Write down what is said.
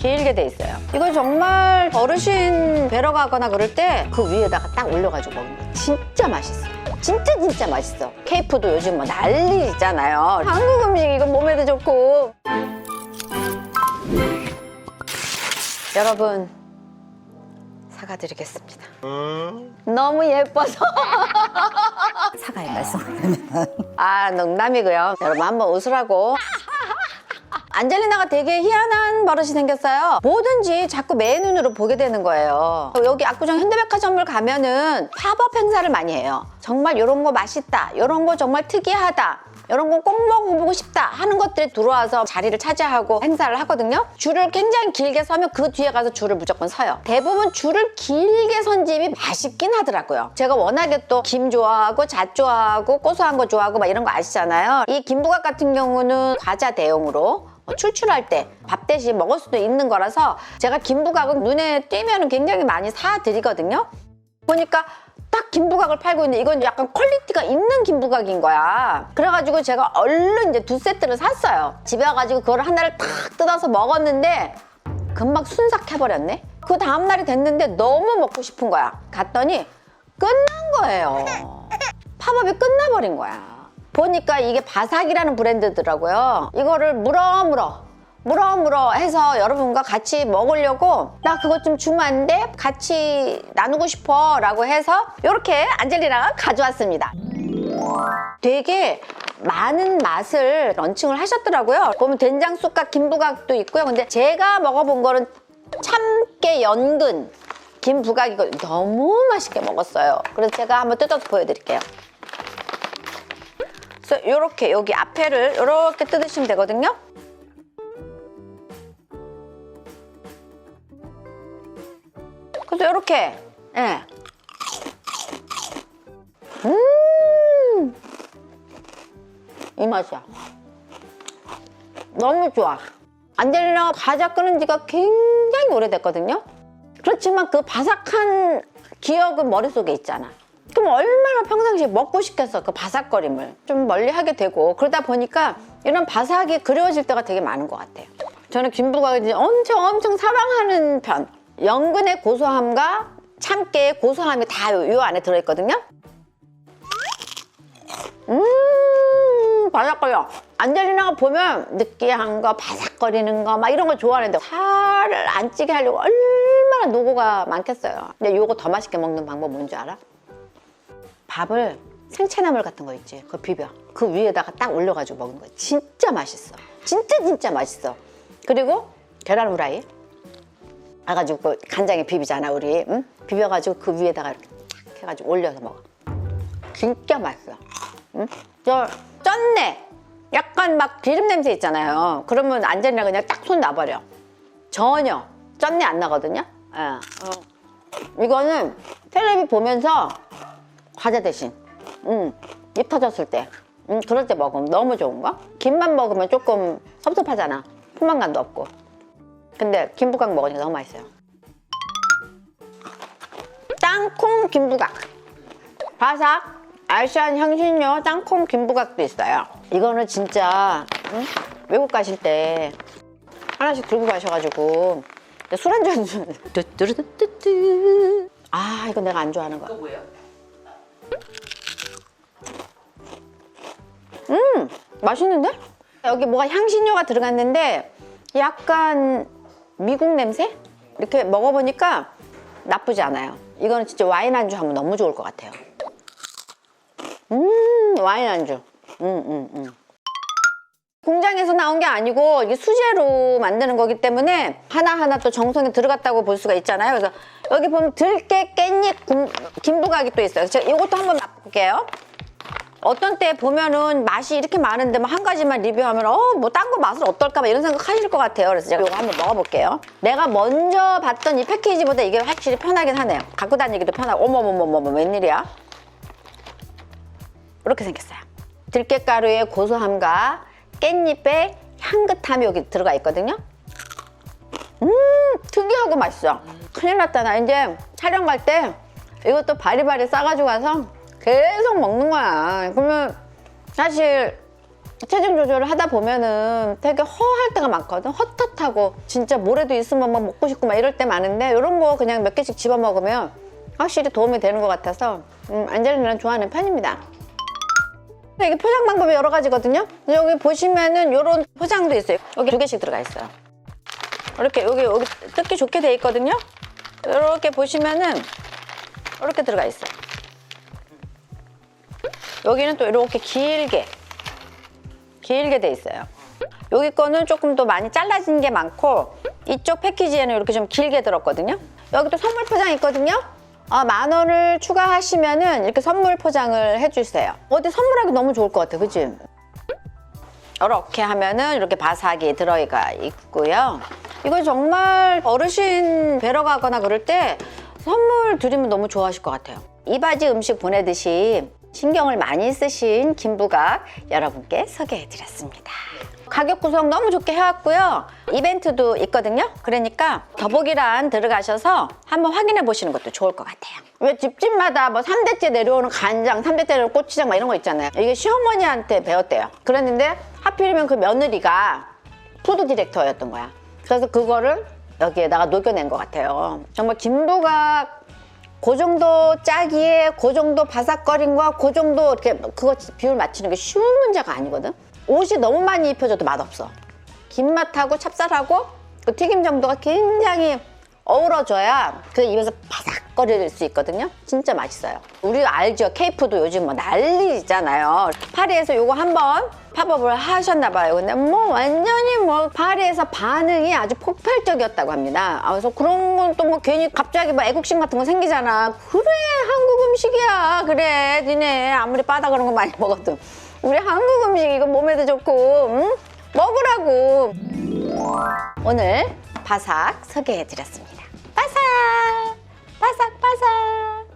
길게 돼 있어요. 이거 정말 어르신 뵈러 가거나 그럴 때 그 위에다가 딱 올려가지고 먹는 거 진짜 맛있어. 진짜 진짜 맛있어. 케이프도 요즘 뭐 난리잖아요. 한국 음식 이거 몸에도 좋고. 여러분 사과드리겠습니다. 너무 예뻐서. 사과의 말씀을 아 농담이고요. 여러분 한번 웃으라고. 안젤리나가 되게 희한한 버릇이 생겼어요. 뭐든지 자꾸 매 눈으로 보게 되는 거예요. 여기 압구정 현대백화점을 가면은 팝업 행사를 많이 해요. 정말 이런 거 맛있다. 이런 거 정말 특이하다. 이런 거 꼭 먹어보고 싶다 하는 것들이 들어와서 자리를 차지하고 행사를 하거든요. 줄을 굉장히 길게 서면 그 뒤에 가서 줄을 무조건 서요. 대부분 줄을 길게 선 집이 맛있긴 하더라고요. 제가 워낙에 또 김 좋아하고 잣 좋아하고 고소한 거 좋아하고 막 이런 거 아시잖아요. 이 김부각 같은 경우는 과자 대용으로 어, 출출할 때 밥 대신 먹을 수도 있는 거라서 제가 김부각은 눈에 띄면 굉장히 많이 사드리거든요. 보니까 딱 김부각을 팔고 있는데 이건 약간 퀄리티가 있는 김부각인 거야. 그래가지고 제가 얼른 이제 두 세트를 샀어요. 집에 와가지고 그걸 하나를 탁 뜯어서 먹었는데 금방 순삭해버렸네. 그 다음날이 됐는데 너무 먹고 싶은 거야. 갔더니 끝난 거예요. 팝업이 끝나버린 거야. 보니까 이게 바삭이라는 브랜드더라고요. 이거를 물어물어 물어물어 해서 여러분과 같이 먹으려고 나 그것 좀 주면 안 돼? 같이 나누고 싶어 라고 해서 이렇게 안젤리나가 가져왔습니다. 되게 많은 맛을 런칭을 하셨더라고요. 보면 된장쑥과 김부각도 있고요. 근데 제가 먹어본 거는 참깨 연근 김부각이거 너무 맛있게 먹었어요. 그래서 제가 한번 뜯어서 보여드릴게요. 그래서 이렇게 여기 앞에를 이렇게 뜯으시면 되거든요. 그래서 이렇게 예. 음. 이 맛이야. 너무 좋아. 안젤리나가 과자 끓은 지가 굉장히 오래됐거든요. 그렇지만 그 바삭한 기억은 머릿속에 있잖아. 그럼 얼마나 평상시에 먹고 싶겠어, 그 바삭거림을. 좀 멀리 하게 되고. 그러다 보니까 이런 바삭이 그리워질 때가 되게 많은 것 같아요. 저는 김부각을 엄청 엄청 사랑하는 편. 연근의 고소함과 참깨의 고소함이 다 요 안에 들어있거든요. 음, 바삭거려. 안젤리나가 보면 느끼한 거, 바삭거리는 거, 막 이런 거 좋아하는데 살을 안 찌게 하려고 얼마나 노고가 많겠어요. 근데 요거 더 맛있게 먹는 방법 뭔지 알아? 밥을 생채나물 같은 거 있지. 그거 비벼. 그 위에다가 딱 올려가지고 먹는 거야. 진짜 맛있어. 진짜 진짜 맛있어. 그리고 계란 후라이. 해가지고 그 간장에 비비잖아 우리. 응? 비벼가지고 그 위에다가 이렇게 탁 해가지고 올려서 먹어. 진짜 맛있어. 응? 저 쩐내. 약간 막 기름 냄새 있잖아요. 그러면 안젤리나 그냥 딱 손 놔버려. 전혀 쩐내 안 나거든요. 예. 어. 이거는 텔레비 보면서 과자 대신. 음, 입 터졌을 때. 음, 그럴 때 먹으면 너무 좋은 거? 김만 먹으면 조금 섭섭하잖아. 포만감도 없고. 근데 김부각 먹으니까 너무 맛있어요. 땅콩 김부각. 바삭 알찬 향신료 땅콩 김부각도 있어요. 이거는 진짜 응? 외국 가실 때 하나씩 들고 가셔가지고. 술 한잔. 뚜뚜루뚜뚜 아 이거 내가 안 좋아하는 거야 음, 맛있는데? 여기 뭐가 향신료가 들어갔는데 약간 미국 냄새? 이렇게 먹어보니까 나쁘지 않아요. 이거는 진짜 와인 안주 하면 너무 좋을 것 같아요. 음, 와인 안주. 음, 음, 음. 공장에서 나온 게 아니고 이게 수제로 만드는 거기 때문에 하나하나 또 정성이 들어갔다고 볼 수가 있잖아요. 그래서 여기 보면 들깨, 깻잎, 금- 김부각이 또 있어요. 제가 이것도 한번 맛볼게요. 어떤 때 보면은 맛이 이렇게 많은데 뭐 한 가지만 리뷰하면 어 뭐 딴 거 맛을 어떨까 막 이런 생각 하실 것 같아요. 그래서 제가 이거 한번 먹어볼게요. 내가 먼저 봤던 이 패키지보다 이게 확실히 편하긴 하네요. 갖고 다니기도 편하고 어머머머머머 웬일이야? 이렇게 생겼어요. 들깨가루의 고소함과 깻잎의 향긋함이 여기 들어가 있거든요. 음 특이하고 맛있어. 큰일 났다 나 이제 촬영 갈 때 이것도 바리바리 싸가지고 가서 계속 먹는 거야. 그러면 사실 체중 조절을 하다 보면은 되게 허할 때가 많거든. 헛헛하고 진짜 모래도 있으면 막 먹고 싶고 막 이럴 때 많은데 이런 거 그냥 몇 개씩 집어 먹으면 확실히 도움이 되는 것 같아서 음, 안젤리나는 좋아하는 편입니다. 이게 포장 방법이 여러 가지거든요. 여기 보시면은 이런 포장도 있어요. 여기 두 개씩 들어가 있어요. 이렇게 여기 여기 뜯기 좋게 돼 있거든요. 이렇게 보시면은 이렇게 들어가 있어요. 여기는 또 이렇게 길게 길게 돼 있어요. 여기 거는 조금 더 많이 잘라진 게 많고 이쪽 패키지에는 이렇게 좀 길게 들었거든요. 여기 또 선물 포장 있거든요. 아, 만 원을 추가하시면은 이렇게 선물 포장을 해주세요. 어디 선물하기 너무 좋을 것 같아, 그치? 이렇게 하면은 이렇게 바삭이 들어가 있고요. 이거 정말 어르신 뵈러 가거나 그럴 때 선물 드리면 너무 좋아하실 것 같아요. 이바지 음식 보내듯이 신경을 많이 쓰신 김부각 여러분께 소개해드렸습니다. 가격 구성 너무 좋게 해왔고요. 이벤트도 있거든요. 그러니까 더보기란 들어가셔서 한번 확인해 보시는 것도 좋을 것 같아요. 왜 집집마다 뭐 3대째 내려오는 간장, 3대째 내려오는 고추장 막 이런 거 있잖아요. 이게 시어머니한테 배웠대요. 그랬는데 하필이면 그 며느리가 푸드 디렉터였던 거야. 그래서 그거를 여기에다가 녹여낸 것 같아요. 정말 김부각 그 정도 짜기에 그 정도 바삭거림과 그 정도 이렇게 그거 비율 맞추는 게 쉬운 문제가 아니거든. 옷이 너무 많이 입혀져도 맛없어. 김맛하고 찹쌀하고 그 튀김 정도가 굉장히 어우러져야 그 입에서 바삭거릴 수 있거든요. 진짜 맛있어요. 우리 알죠? 케이프도 요즘 뭐 난리잖아요. 파리에서 요거 한번 팝업을 하셨나 봐요. 근데 뭐 완전히 뭐 파리에서 반응이 아주 폭발적이었다고 합니다. 아, 그래서 그런 건 또 뭐 괜히 갑자기 뭐 애국심 같은 거 생기잖아. 그래 한국 음식이야. 그래 니네 아무리 바다 그런 거 많이 먹어도 우리 한국 음식 이거 몸에도 좋고 응? 먹으라고. 오늘 바삭 소개해드렸습니다. 바삭 바삭 바삭